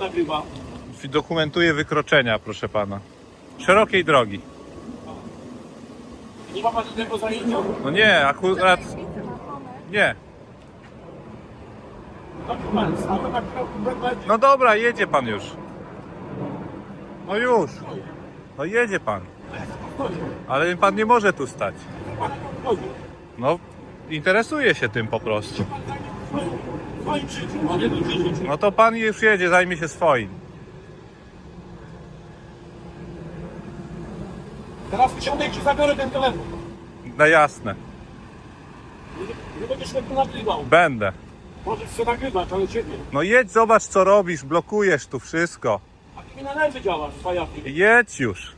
Nagrywa? Dokumentuje wykroczenia, proszę pana. Szerokiej drogi. Nie ma pan żadnego zajęcia? No nie, akurat nie. No dobra, jedzie pan już. No już. No jedzie pan. Ale pan nie może tu stać. No, interesuje się tym po prostu. No to pan już jedzie, zajmie się swoim. Teraz i ci zabiorę ten telefon. No jasne, Nie- będziesz tego nagrywał. będę. Możesz się nagrywać, ale ciebie. No jedź, zobacz co robisz, blokujesz tu wszystko. A ty mi na nerwy działasz, fajaty. Jedź już.